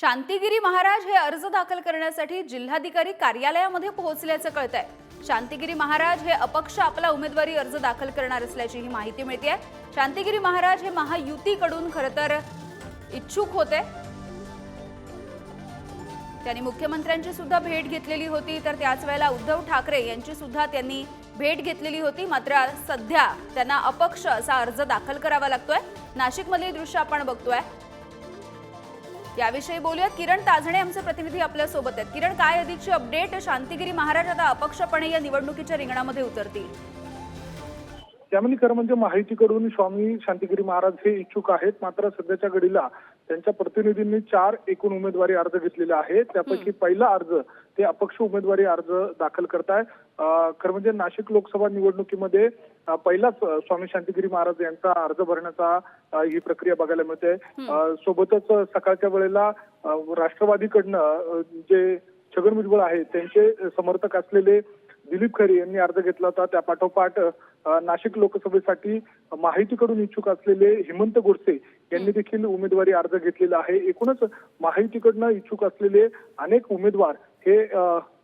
शांतिगिरी महाराज हे अर्ज दाखल करण्यासाठी जिल्हाधिकारी कार्यालयामध्ये पोहोचल्याचं कळत आहे शांतिगिरी महाराज हे अपक्ष आपला उमेदवारी अर्ज दाखल करणार असल्याची ही माहिती मिळते शांतिगिरी महाराज हे महायुतीकडून खरं तर इच्छुक होते. त्यांनी मुख्यमंत्र्यांची सुद्धा भेट घेतलेली होती तर त्याच वेळेला उद्धव ठाकरे यांची सुद्धा त्यांनी भेट घेतलेली होती. मात्र सध्या त्यांना अपक्ष असा अर्ज दाखल करावा लागतोय. नाशिकमधली दृश्य आपण बघतोय. याविषयी बोलूयात. किरण ताजणे आमचे प्रतिनिधी आपल्यासोबत आहेत. किरण काय अधिकची अपडेट शांतिगिरी महाराज आता अपक्षपणे या निवडणुकीच्या रिंगणामध्ये उतरतील. त्यामध्ये खरं म्हणजे माहितीकडून स्वामी शांतिगिरी महाराज हे इच्छुक आहेत. मात्र सध्याच्या घडीला त्यांच्या प्रतिनिधींनी चार एकूण उमेदवारी अर्ज घेतलेले आहेत. त्यापैकी पहिला अर्ज ते अपक्ष उमेदवारी अर्ज दाखल करताय. खरं म्हणजे नाशिक लोकसभा निवडणुकीमध्ये पहिलाच स्वामी शांतिगिरी महाराज यांचा अर्ज भरण्याचा ही प्रक्रिया बघायला मिळते. सोबतच सकाळच्या वेळेला राष्ट्रवादीकडनं जे छगन भुजबळ आहेत त्यांचे समर्थक असलेले दिलीप खरे यांनी अर्ज घेतला होता. त्या पाठोपाठ नाशिक लोकसभेसाठी माहितीकडून इच्छुक असलेले हेमंत गोडसे यांनी देखील उमेदवारी अर्ज घेतलेला आहे. एकूणच माहितीकडनं इच्छुक असलेले अनेक उमेदवार हे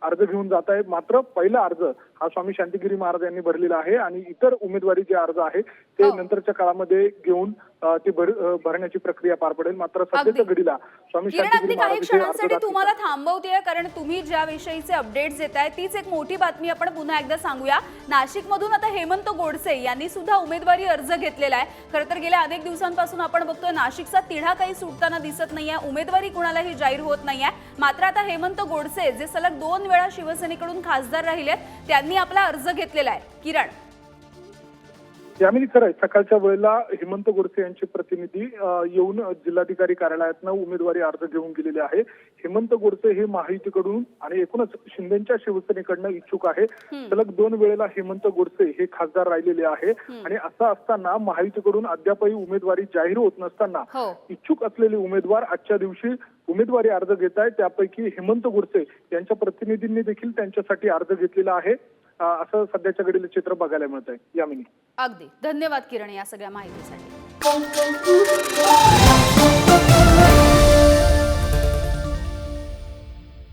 अर्ज घेऊन जात आहेत मात्र पहिला अर्ज हा स्वामी शांतिगिरी महाराज यांनी भरलेला आहे आणि इतर उमेदवारी जे अर्ज आहे ते हो. नंतरच्या काळामध्ये घेऊन ते भरण्याची प्रक्रिया पार पडेल. मात्र सध्याच्या. घडीला स्वामी शांतिगिरी काही क्षणांसाठी तुम्हाला थांबवतेय कारण तुम्ही ज्या विषयीचे अपडेट्स देत आहे तीच एक मोठी बातमी आपण पुन्हा एकदा सांगूया. नाशिकमधून आता हेमंत गोडसे यांनी सुद्धा उमेदवारी अर्ज घेतलेला आहे. खरं तर गेल्या अनेक दिवसांपासून आपण बघतोय नाशिकचा तिढा काही सुटताना दिसत नाहीये. उमेदवारी कुणालाही जाहीर होत नाहीये. मात्र आता हेमंत गोडसे जे सलग दोन वेळा शिवसेनेकडून खासदार राहिलेत त्यांनी आपला अर्ज घेतलेला आहे. किरण. यामिनी खरं आहे. सकाळच्या वेळेला हेमंत गोडसे यांचे प्रतिनिधी येऊन जिल्हाधिकारी कार्यालयातनं उमेदवारी अर्ज घेऊन गेलेले आहे. हेमंत गोडसे हे माहितीकडून आणि एकूणच शिंदेच्या शिवसेनेकडनं इच्छुक आहे. सलग दोन वेळेला हेमंत गोडसे हे खासदार राहिलेले आहे. आणि असं असताना माहितीकडून अद्यापही उमेदवारी जाहीर होत नसताना हो. इच्छुक असलेले उमेदवार आजच्या दिवशी उमेदवारी अर्ज घेत आहेत त्यापैकी हेमंत गोडसे यांच्या प्रतिनिधींनी देखील त्यांच्यासाठी अर्ज घेतलेला आहे. असं सध्याच्या घडीला चित्र बघायला मिळत आहे यामिनी अगदी. धन्यवाद किरण या सगळ्या माहितीसाठी.